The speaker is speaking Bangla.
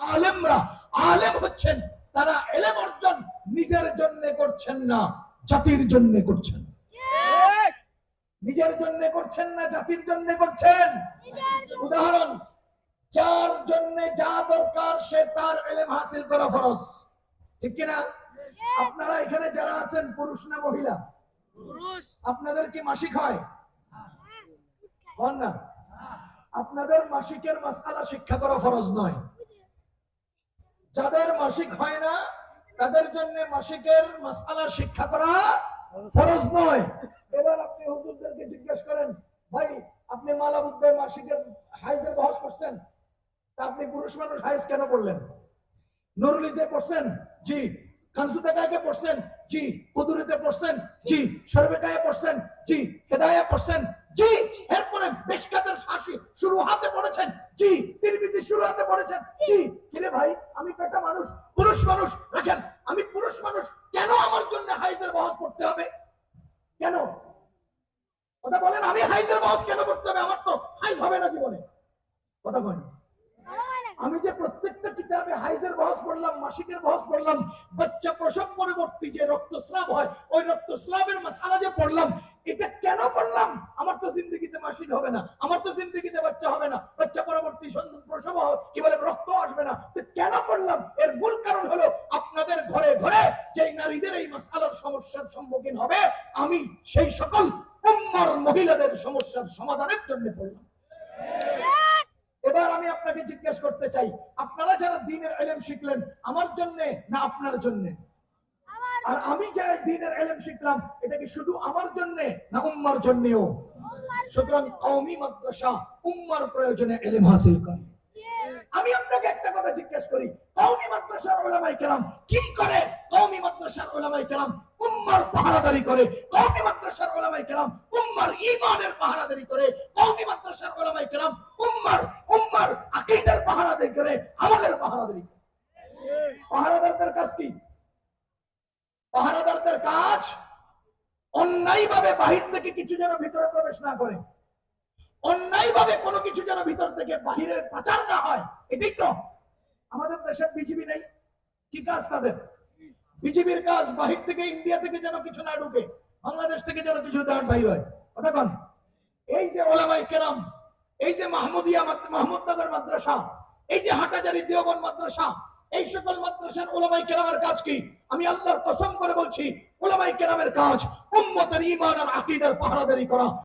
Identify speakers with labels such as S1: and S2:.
S1: আলেমরা আলেম হচ্ছেন তারা এলেম অর্জন নিজের জন্য করছেন না জাতির জন্য করছেন। নিজের জন্য করছেন না জাতির জন্য করছেন? উদাহরণ যার জন্য যা দরকার সে তার এলেম হাসিল করা ফরজ। ঠিক কিনা? আপনারা এখানে যারা আছেন পুরুষ না মহিলা? আপনাদের কি মাসিক হয়? না? আপনাদের মাসিকের মাসালা শিক্ষা করা ফরজ নয়। যাদের মাসিক হয় না, তাদের জন্য মাসিকের মাসালা শিক্ষা করা ফরজ নয়। এবার আপনি হুজুরদেরকে জিজ্ঞেস করেন, ভাই, আপনি মালা বুদ্ধে মাসিকের হাইজের বহস করছেন? তা আপনি পুরুষ মানুষ হাইজ কেন বললেন নুরুলিজে পড়ছেন, জি। কানসুদাকাকে পড়ছেন, জি। কুদুরিতে পড়ছেন, জি। সর্বেকায়ে পড়ছেন, জি। হেদায়া পড়ছেন, জি। এরপরে বেশকাতের শাসি শুরু হাতে পড়েছেন কিরে ভাই আমি পেটা মানুষ পুরুষ মানুষ রাখেন আমি পুরুষ মানুষ কেন আমার জন্য হাইজের বহস পড়তে হবে? কেন? কথা বলেন আমি হাইজের বহস কেন পড়তে হবে? আমার তো হাইজ হবে না জীবনে। কথা বলেন আমি যে প্রত্যেকটা কিতাবে হাইজের বহস পড়লাম মাসিকের বহস পড়লাম বাচ্চা প্রসব পরবর্তী যে রক্তস্রাব হয় ওই রক্তস্রাবের মাসালা যে পড়লাম এটা কেন পড়লাম? আমার তো জিন্দগিতে মাসিক হবে না আমার তো জিন্দগিতে বাচ্চা হবে না। বাচ্চা প্রসব কি বলে রক্ত আসবে না। কেন পড়লাম এর মূল কারণ হলো আপনাদের ঘরে ঘরে যে নারীদের এই মাসালার সমস্যার সম্মুখীন হবে আমি সেই সকল উম্মার মহিলাদের সমস্যার সমাধানের জন্য পড়লাম এবার আমি আপনাকে জিজ্ঞেস করতে চাই আপনারা যারা দিনের এলেম শিখলেন আমার জন্য না আপনার জন্য? আর আমি যারা দিনের এলেম শিখলাম এটা কি শুধু আমার জন্য না উম্মার জন্যও? সুতরাং কওমি মাদ্রাসা উম্মার প্রয়োজনে এলেম হাসিল করে। আমি আপনাকে একটা কথা জিজ্ঞেস করি, কওমি মাদ্রাসার ওলামাই কেরাম কি করে? কওমি মাদ্রাসার ওলামাই কেরাম উম্মার পাহারাদারি করে, কওমি মাদ্রাসার ওলামাই কেরাম উম্মার ঈমানের পাহারাদারি করে, কওমি মাদ্রাসার ওলামাই কেরাম উম্মার উম্মার আকীদার পাহারাদারি করে, আমাদের পাহারাদারি করে। পাহারাদারদের কাজ কি? পাহারাদারদের কাজ অন্যায়ভাবে বাহির থেকে কিছু যেন ভিতরে প্রবেশ না করে। অন্যায়ভাবে কোনো কিছু যেন ভিতর থেকে বাহিরে পাচার না হয়। এটাই তো। আমাদের দেশে বিজিবি নেই। কি কাজ তাদের? বিজিবির কাজ বাহির থেকে ইন্ডিয়া থেকে যেন কিছু না ঢুকে, বাংলাদেশ থেকে যেন কিছু না বাইর হয়। কথা এই যে ওলামাই কেরাম, এই যে মাহমুদিয়া মাদ- মাহমুদনগর মাদ্রাসা, এই যে হাটাজারি দেওবন মাদ্রাসা, এই সকল মাদ্রাসার ওলামাই কেরামের কাজ কি? আমি আল্লাহর কসম করে বলছি ওলামাই কেরামের কাজ উম্মতের ইমান আর আকীদার পাহারাদারি করা।